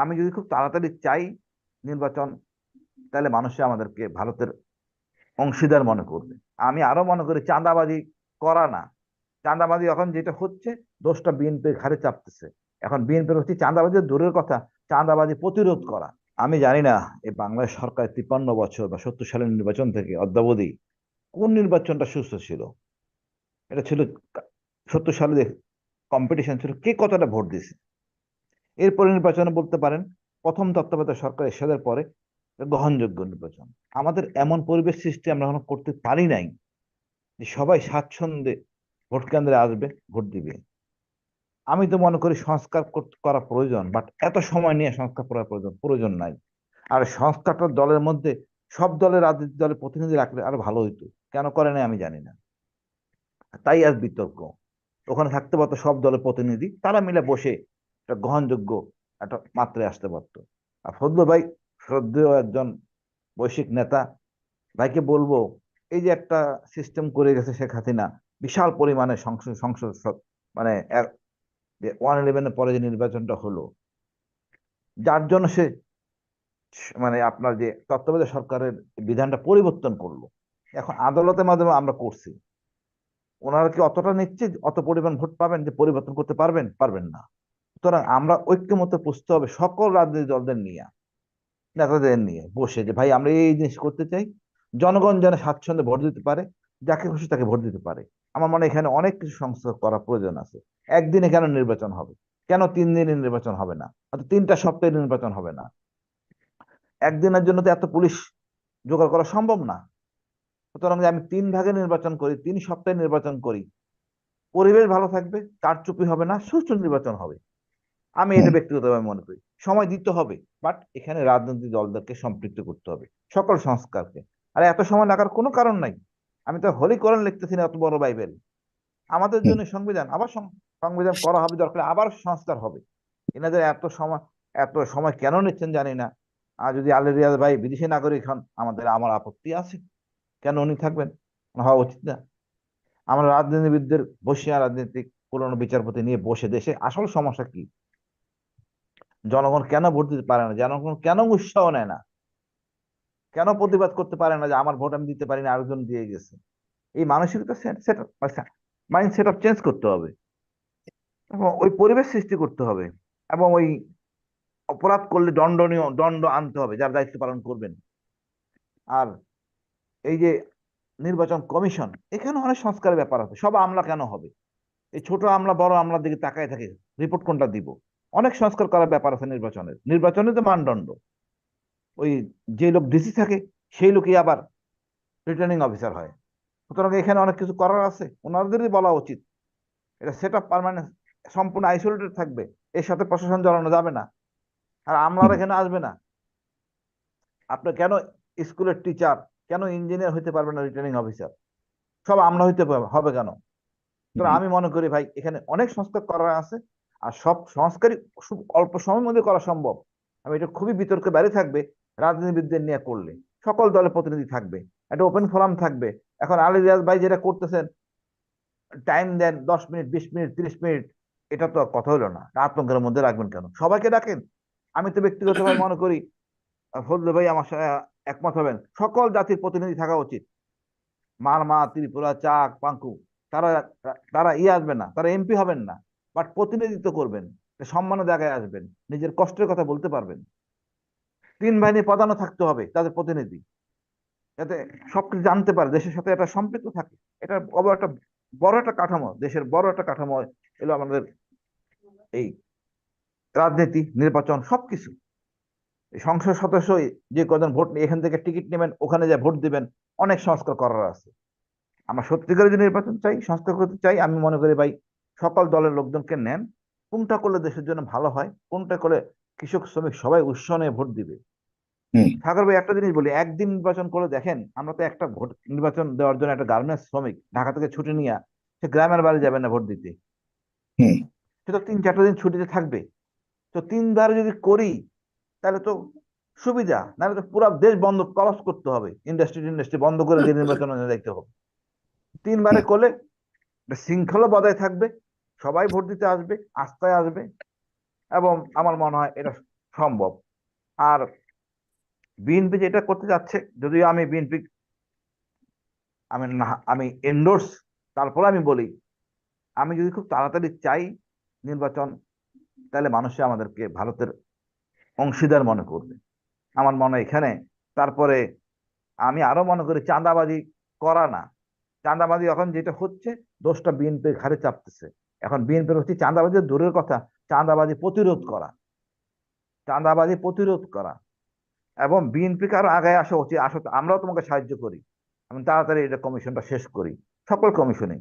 আমি যদি খুব তাড়াতাড়ি চাই নির্বাচন, তাহলে মানুষে আমাদেরকে ভারতের অংশীদার মনে করবে। আমি আরও মনে করি চাঁদাবাজি করা না। চাঁদাবাজি এখন যেটা হচ্ছে, দোষটা বিএনপির ঘাড়ে চাপতেছে। এখন বিএনপির হচ্ছে চাঁদাবাজি দূরের কথা, চাঁদাবাজি প্রতিরোধ করা। আমি জানি না এই বাংলাদেশ সরকার তিপ্পান্ন বছর বা সত্তর সালের নির্বাচন থেকে অদ্যাবধি কোন নির্বাচনটা সুস্থ ছিল? এটা ছিল সত্তর সালে কম্পিটিশন ছিল, কে কতটা ভোট দিছে এরপরে নির্বাচনে বলতে পারেন, প্রথম তত্ত্বাবধায়ক সরকার এরশাদের পরে গ্রহণযোগ্য নির্বাচন। আমাদের এমন পরিবেশ সৃষ্টি আমরা এখনও করতে পারি নাই যে সবাই স্বাচ্ছন্দ্যে ভোট কেন্দ্রে আসবে, ভোট দিবে। আমি তো মনে করি সংস্কার করা প্রয়োজন বাট এত সময় নিয়ে সংস্কার করা প্রয়োজন প্রয়োজন নাই। আর সংস্কারটা দলের মধ্যে, সব দলের রাজনীতি দলের প্রতিনিধি রাখলে আরও ভালো হইতো। কেন করে নাই আমি জানি না। তাই আজ বিতর্ক। ওখানে থাকতে পারতো সব দলের প্রতিনিধি, তারা মিলে বসে একটা গ্রহণযোগ্য একটা মাত্রায় আসতে পারতো। আর ফজল ভাই শ্রদ্ধেয় একজন বৈশ্বিক নেতা। ভাইকে বলব, এই যে একটা সিস্টেম করে গেছে শেখ হাসিনা, বিশাল পরিমাণে সংসদ সংসদ মানে ওয়ান ইলেভেনের পরে যে নির্বাচনটা হলো, যার জন্য সে মানে আপনার যে তত্ত্বাবধায়ক সরকারের বিধানটা পরিবর্তন করল। এখন আদালতের মাধ্যমে আমরা করছি। ওনারা কি অতটা নিচ্ছে অত পরিমাণ ভোট পাবেন যে পরিবর্তন করতে পারবেন? পারবেন না। সুতরাং আমরা ঐক্যমত পুষতে হবে সকল রাজনৈতিক দলদের নিয়ে, নেতাদের নিয়ে বসে যে, ভাই, আমরা এই জিনিস করতে চাই। জনগণ যেন স্বাচ্ছন্দ্যে ভোট দিতে পারে, যাকে খুশি তাকে ভোট দিতে পারে। আমার মনে এখানে অনেক কিছু সংস্কার করা প্রয়োজন আছে। একদিনে কেন নির্বাচন হবে? কেন তিন দিনে নির্বাচন হবে না? অর্থাৎ তিনটা সপ্তাহে নির্বাচন হবে না। একদিনের জন্য তো এত পুলিশ জোগাড় করা সম্ভব না। সুতরাং আমি তিন ভাগে নির্বাচন করি, তিন সপ্তাহে নির্বাচন করি, পরিবেশ ভালো থাকবে, কারচুপি হবে না, সুষ্ঠু নির্বাচন হবে। আমি এটা ব্যক্তিগতভাবে মনে করি। সময় দিতে হবে বাট এখানে রাজনৈতিক দলদেরকে সম্পৃক্ত করতে হবে সকল সংস্কারকে। আর এত সময় লাগার কোনো কারণ নাই। আমি তো হোলি কোরআন লিখতেছি না এত বড় বাইবেল। আমাদের জন্য সংবিধান আবার সংবিধান করা হবে দরকার আবার সংস্কার হবে। এনাদের এত সময় এত সময় কেন নিচ্ছেন জানি না। আর যদি আলী রিয়াজ ভাই বিদেশি নাগরিক হন আমাদের আমার আপত্তি আছে। কেন উনি থাকবেন? হওয়া উচিত না। আমরা রাজনীতিবিদদের বসিয়া রাজনীতিক পুরনো বিচারপতি নিয়ে বসে দেশে আসল সমস্যা কি? জনগণ কেন ভোট দিতে পারে না? জনগণ কেন উৎসাহ নেয় না? কেন প্রতিবাদ করতে পারে না যে আমার ভোট আমি দিতে পারি না আরেকজন দিয়ে গেছে? এই মানসিকতা set mind set up change করতে হবে। এবং ওই পরিবেশ সৃষ্টি করতে হবে। এবং ওই অপরাধ করলে দণ্ডনীয়, দণ্ড আনতে হবে, যার দায়িত্ব পালন করবেন। আর এই যে নির্বাচন কমিশন এখানে অনেক সংস্কারের ব্যাপার আছে। সব আমলা কেন হবে? এই ছোট আমলা, বড় আমলার দিকে তাকায় থাকে। রিপোর্ট কোনটা দিব? অনেক সংস্কার করার ব্যাপার আছে নির্বাচনের। নির্বাচনে তো মানদণ্ড। ওই যে লোক ডিসি থাকে সেই লোকই আবার রিটার্নিং অফিসার হয়। সুতরাং এখানে অনেক কিছু করার আছে। ওনাদেরই বলা উচিত। এটা সেট আপ পারমানেন্ট সম্পূর্ণ আইসোলেটেড থাকবে। এর সাথে প্রশাসন জড়ানো যাবে না। আর আমলার এখানে আসবে না। আপনি কেন স্কুলের টিচার কেন ইঞ্জিনিয়ার হইতে পারবে না রিটার্নিং অফিসার সব আমলা হইতে হবে কেন? আমি মনে করি ভাই এখানে অনেক সংস্কার করার আছে। আর সব সংস্কারই খুব অল্প সময়ের মধ্যে করা সম্ভব। আমি এটা খুবই বিতর্কে বাইরে থাকবে রাজনীতিবিদদের নিয়ে করলে। সকল দলের প্রতিনিধি থাকবে। একটা ওপেন ফোরাম থাকবে। এখন আলী রিয়াজ ভাই যেটা করতেছেন টাইম দেন দশ মিনিট, বিশ মিনিট, তিরিশ মিনিট, এটা তো কথা হলো না। আতঙ্কের মধ্যে রাখবেন কেন? সবাইকে ডাকেন। আমি তো ব্যক্তিগতভাবে মনে করি, ফজল ভাই আমার সাথে একমত হবেন, সকল জাতির প্রতিনিধি থাকা উচিত। মারমা, ত্রিপুরা, চাক, পাঙ্কু, তারা তারা ইয়ে আসবে না, তারা এমপি হবেন না। বাট প্রতিনিধিত্ব করবেন সম্মানের জায়গায় আসবেন, নিজের কষ্টের কথা বলতে পারবেন। তিন বাহিনী প্রধানও থাকতে হবে তাদের প্রতিনিধি, যাতে সবকিছু জানতে পারে, দেশের সাথে এটা সম্পৃক্ত থাকে। এটা একটা, বড় একটা কাঠামো, দেশের বড় একটা কাঠামো এলো আমাদের এই রাজনীতি, নির্বাচন, সবকিছু। সংসদ সদস্য যে কজন ভোট এখান থেকে টিকিট নেবেন, ওখানে যা ভোট দিবেন, অনেক সংস্কার করার আছে। আমরা সত্যিকারের যে নির্বাচন চাই, সংস্কার করতে চাই, আমি মনে করি ভাই সকল দলের লোকজনকে নেন। কোনটা করলে দেশের জন্য ভালো হয় কোনটা করলে কৃষক শ্রমিক সবাই উৎসাহ নিয়ে ভোট দিবে। ঠাকুর ভাই একটা জিনিস বলি একদিন নির্বাচন করে দেখেন আমরা তো একটা ভোট নির্বাচন দেওয়ার জন্য একটা গার্মেন্টস শ্রমিক ঢাকা থেকে ছুটি নিয়ে সে গ্রামের বাড়ি যাবে না ভোট দিতে। সে তো তিন চারটা দিন ছুটিতে থাকবে। তো তিনবার যদি করি তাহলে তো সুবিধা নাহলে তো পুরো দেশ বন্ধ কলস করতে হবে। ইন্ডাস্ট্রি ইন্ডাস্ট্রি বন্ধ করে দিয়ে নির্বাচন দেখতে হবে। তিনবারে করলে শৃঙ্খলা বজায় থাকবে। সবাই ভোট দিতে আসবে, আস্থায় আসবে এবং আমার মনে হয় এটা সম্ভব। আর বিএনপি যেটা করতে যাচ্ছে, যদিও আমি বিএনপি আমি না, আমি এন্ডোর্স তারপরে আমি বলি, আমি যদি খুব তাড়াতাড়ি চাই নির্বাচন, তাহলে মানুষে আমাদেরকে ভারতের অংশীদার মনে করবে। আমার মনে হয় এখানে, তারপরে আমি আরও মনে করি চাঁদাবাজি করা না। চাঁদাবাজি এখন যেটা হচ্ছে, দোষটা বিএনপির ঘাড়ে চাপতেছে। এখন বিএনপির হচ্ছে চাঁদাবাজি দূরের কথা, চাঁদাবাজি প্রতিরোধ করা। চাঁদাবাজি প্রতিরোধ করা। এবং বিএনপিকে আরও আগায় আসা উচিত। আসো, আমরাও তোমাকে সাহায্য করি। আমি তাড়াতাড়ি এটা কমিশনটা শেষ করি। সকল কমিশনে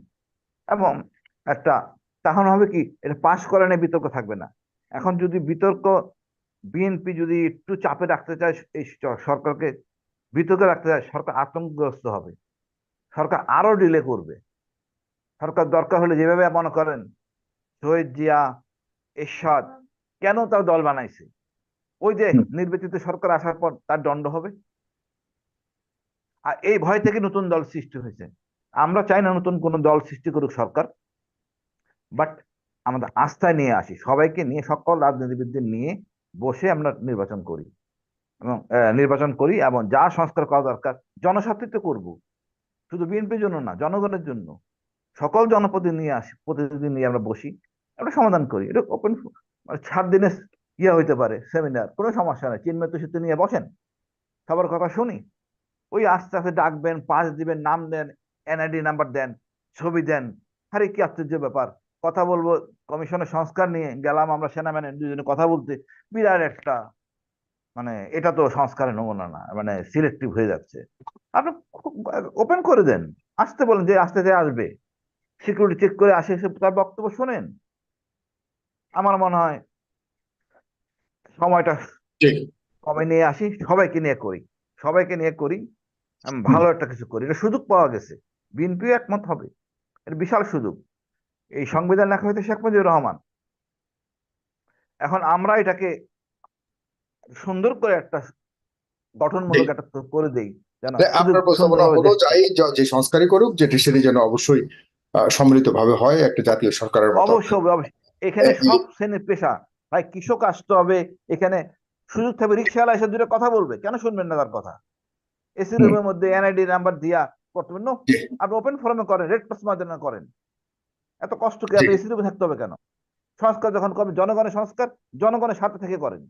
এবং একটা তখন হবে কি, এটা পাশ করা নিয়ে বিতর্ক থাকবে না। এখন যদি বিতর্ক, বিএনপি যদি একটু চাপে রাখতে চায়, এই সরকারকে বিতর্কে রাখতে চায়, সরকার আতঙ্কগ্রস্ত হবে। সরকার আরও ডিলে করবে। সরকার দরকার হলে যেভাবে মনে করেন শহীদ জিয়া এরশাদ কেন তার দল বানাইছে? ওই যে নির্বাচিত সরকার আসার পর তার দণ্ড হবে? আর এই ভয় থেকে নতুন দল সৃষ্টি হয়েছে। আমরা চাই না নতুন কোন দল সৃষ্টি করুক সরকার। বাট আমাদের আস্থায় নিয়ে আসি সবাইকে নিয়ে সকল রাজনীতিবিদদের নিয়ে বসে আমরা নির্বাচন করি। এবং আহ, নির্বাচন করি এবং যা সংস্কার করা দরকার জনস্বার্থে তো করব। শুধু বিএনপির জন্য না জনগণের জন্য। সকল জনপ্রতিনিধি নিয়ে আসি, প্রতিনিধি নিয়ে আমরা বসি, আমরা সমাধান করি। এটা ওপেন মানে সাত দিনের ইয়ে হইতে পারে সেমিনার কোনো সমস্যা নেই। চিন্ময় তুষিতে নিয়ে বসেন, সবার কথা শুনি। ওই আস্তে আস্তে ডাকবেন পাস দিবেন, নাম দেন এনআইডি নাম্বার দেন, ছবি দেন। আরে, কি আশ্চর্য ব্যাপার। কথা বলব, কমিশনের সংস্কার নিয়ে গেলাম আমরা সেনাম্যানের দুজনে কথা বলতে। বিরাট একটা মানে এটা তো সংস্কারের নমুনা না মানে সিলেক্টিভ হয়ে যাচ্ছে। আপনি ওপেন করে দেন। আসতে বলেন যে আসতে আসবে। সিকিউরিটি চেক করে আসে এসে তার বক্তব্য শোনেন? আমার মনে হয় সময়টা কমে নিয়ে আসি সবাইকে নিয়ে করি। সবাইকে নিয়ে করি আমি ভালো একটা কিছু করি। এটা সুযোগ পাওয়া গেছে। বিএনপিও একমত হবে। এটা বিশাল সুযোগ। এই সংবিধান লেখা হয়েছে শেখ মুজিবুর রহমান। এখন আমরা এটাকে সুন্দর করে একটা গঠনমূলক। একটা করে দেই আপনার প্রস্তাবনা হলো যাই যে সংস্কারই করুক যেটি সেটি যেন অবশ্যই সম্মিলিত ভাবে হয় একটা জাতীয় সরকারের অবশ্যই এখানে সব শ্রেণির পেশা। ভাই কৃষক আসতে হবে এখানে সুযোগ থাকবে। রিক্সাওয়ালা এসে দুটো কথা বলবে কেন শুনবেন না তার কথা? এসি রুমের মধ্যে এনআইডি নাম্বার দিয়া করতে আপনি ওপেন ফোরামে করেন রেড প্লাস মাধ্যমে করেন। এত কষ্ট কি আপনি এসি রুমে থাকতে হবে কেন? সংস্কার যখন করবেন জনগণের সংস্কার জনগণের সাথে থেকে করেন।